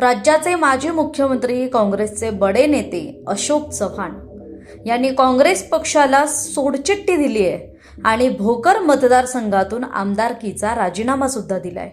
राज्याचे माजी मुख्यमंत्री काँग्रेसचे बडे नेते अशोक चव्हाण यांनी काँग्रेस पक्षाला सोडचिठ्ठी दिली आहे आणि भोकर मतदारसंघातून आमदारकीचा राजीनामा सुद्धा दिलाय.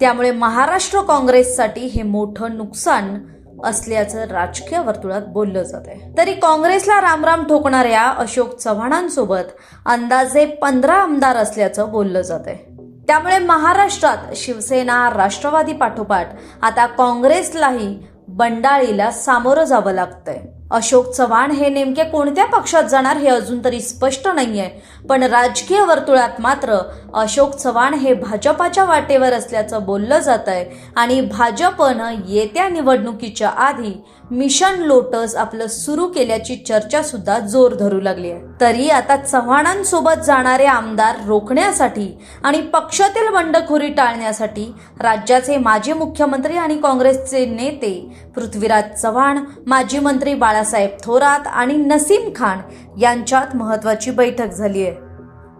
त्यामुळे महाराष्ट्र काँग्रेससाठी हे मोठं नुकसान असल्याचं राजकीय वर्तुळात बोललं जात आहे. तरी काँग्रेसला रामराम ठोकणाऱ्या अशोक चव्हाणांसोबत अंदाजे पंधरा आमदार असल्याचं बोललं जात आहे. त्यामुळे महाराष्ट्रात शिवसेना राष्ट्रवादी पाठोपाठ आता काँग्रेसलाही बंडाळीला सामोरं जावं लागतंय. अशोक चव्हाण हे नेमके कोणत्या पक्षात जाणार हे अजून तरी स्पष्ट नाहीये पण राजकीय वर्तुळात मात्र अशोक चव्हाण हे भाजपाच्या वाटेवर असल्याचं बोललं जात आहे आणि भाजपनं येत्या निवडणुकीच्या आधी मिशन लोटस आपलं सुरू केल्याची चर्चा सुद्धा जोर धरू लागली आहे. तरी आता चव्हाणांसोबत जाणारे आमदार रोखण्यासाठी आणि पक्षातील बंडखोरी टाळण्यासाठी राज्याचे माजी मुख्यमंत्री आणि काँग्रेसचे नेते पृथ्वीराज चव्हाण माजी मंत्री बाळासाहेब थोरात आणि नसीम खान यांच्यात महत्वाची बैठक झाली आहे.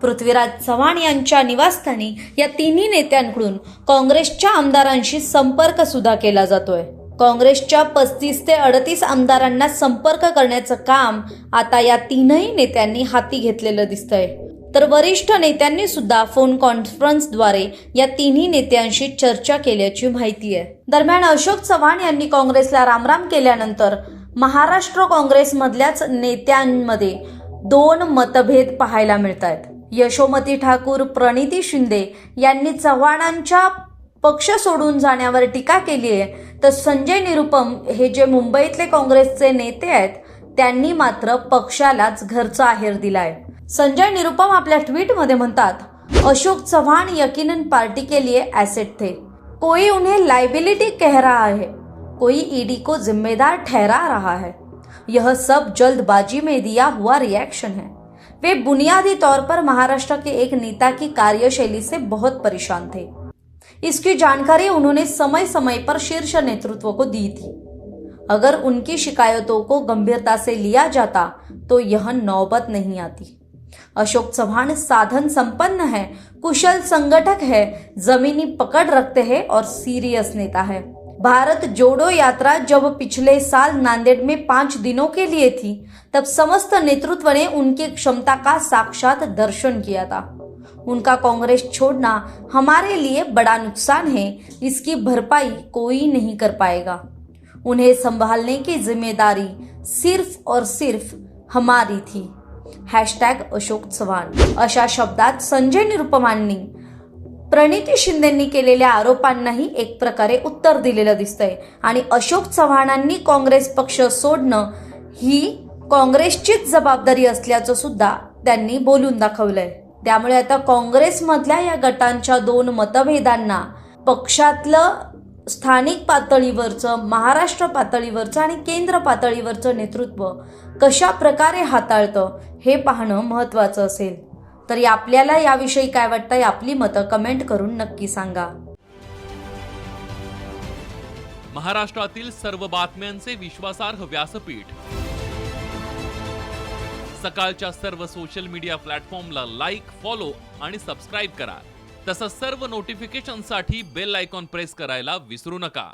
पृथ्वीराज चव्हाण यांच्या निवासस्थानी या तिन्ही नेत्यांकडून काँग्रेसच्या आमदारांशी संपर्क सुद्धा केला जातोय. काँग्रेसच्या पस्तीस ते अडतीस आमदारांना संपर्क करण्याचं काम आता या तीनही नेत्यांनी हाती घेतलेलं दिसतंय. तर वरिष्ठ नेत्यांनी सुद्धा फोन कॉन्फरन्सद्वारे या तिन्ही नेत्यांशी चर्चा केल्याची माहिती आहे. दरम्यान अशोक चव्हाण यांनी काँग्रेसला रामराम केल्यानंतर महाराष्ट्र काँग्रेसमधल्याच नेत्यांमध्ये दोन मतभेद पाहायला मिळत आहेत यशोमती ठाकूर प्रणिती शिंदे यांनी चव्हाणांच्या पक्ष सोडून जाण्यावर टीका केली आहे. तर संजय निरुपम हे जे मुंबईतले काँग्रेसचे नेते आहेत त्यांनी मात्र पक्षालाच घरचा आहेर दिलाय. संजय निरुपम आपल्या ट्विटमध्ये म्हणतात अशोक चव्हाण यकीनन पार्टी के लिए एसेट थे. कोई उन्हें लाइबिलिटी कह रहा है. कोई ईडी को जिम्मेदार ठहरा रहा है. यह सब जल्दबाजी में दिया हुआ रिएक्शन है. वे बुनियादी तौर पर महाराष्ट्र के एक नेता की कार्यशैली से बहुत परेशान थे। इसकी जानकारी उन्होंने समय समय पर शीर्ष नेतृत्व को दी थी। अगर उनकी शिकायतों को गंभीरता से लिया जाता तो यह नौबत नहीं आती। अशोक चौहान साधन संपन्न है, कुशल संगठक है, जमीनी पकड़ रखते हैं और सीरियस नेता है। भारत जोड़ो यात्रा जब पिछले साल नांदेड़ में पाँच दिनों के लिए थी, तब समस्त नेतृत्व ने उनकी क्षमता का साक्षात दर्शन किया था। उनका कांग्रेस छोड़ना हमारे लिए बड़ा नुकसान है, इसकी भरपाई कोई नहीं कर पाएगा। उन्हें संभालने की ज़िम्मेदारी सिर्फ़ और सिर्फ़ हमारी थी। हॅशटॅग अशोक चव्हाण। अशा शब्दात संजय निरुपमांनी प्रणिती शिंदेंनी केलेल्या आरोपांनाही एक प्रकारे उत्तर दिलेलं दिसतंय. आणि अशोक चव्हाणांनी काँग्रेस पक्ष सोडणं ही काँग्रेसचीच जबाबदारी असल्याचं सुद्धा त्यांनी बोलून दाखवलंय. त्यामुळे आता काँग्रेसमधल्या या गटांच्या दोन मतभेदांना पक्षातलं स्थानिक पातळीवरचं महाराष्ट्र पातळीवरचं आणि केंद्र पातळीवरचं नेतृत्व कशा प्रकारे हाताळतं हे पाहणं महत्त्वाचं असेल. तरी आपल्याला याविषयी काय वाटतंय आपली मतं कमेंट करून नक्की सांगा. महाराष्ट्रातील सर्व बातम्यांचे विश्वासार्ह व्यासपीठ. सकाळच्या सर्व सोशल मीडिया प्लॅटफॉर्मला लाईक फॉलो आणि सबस्क्राईब करा. तसंच सर्व नोटिफिकेशनसाठी बेल आयकॉन प्रेस करायला विसरू नका.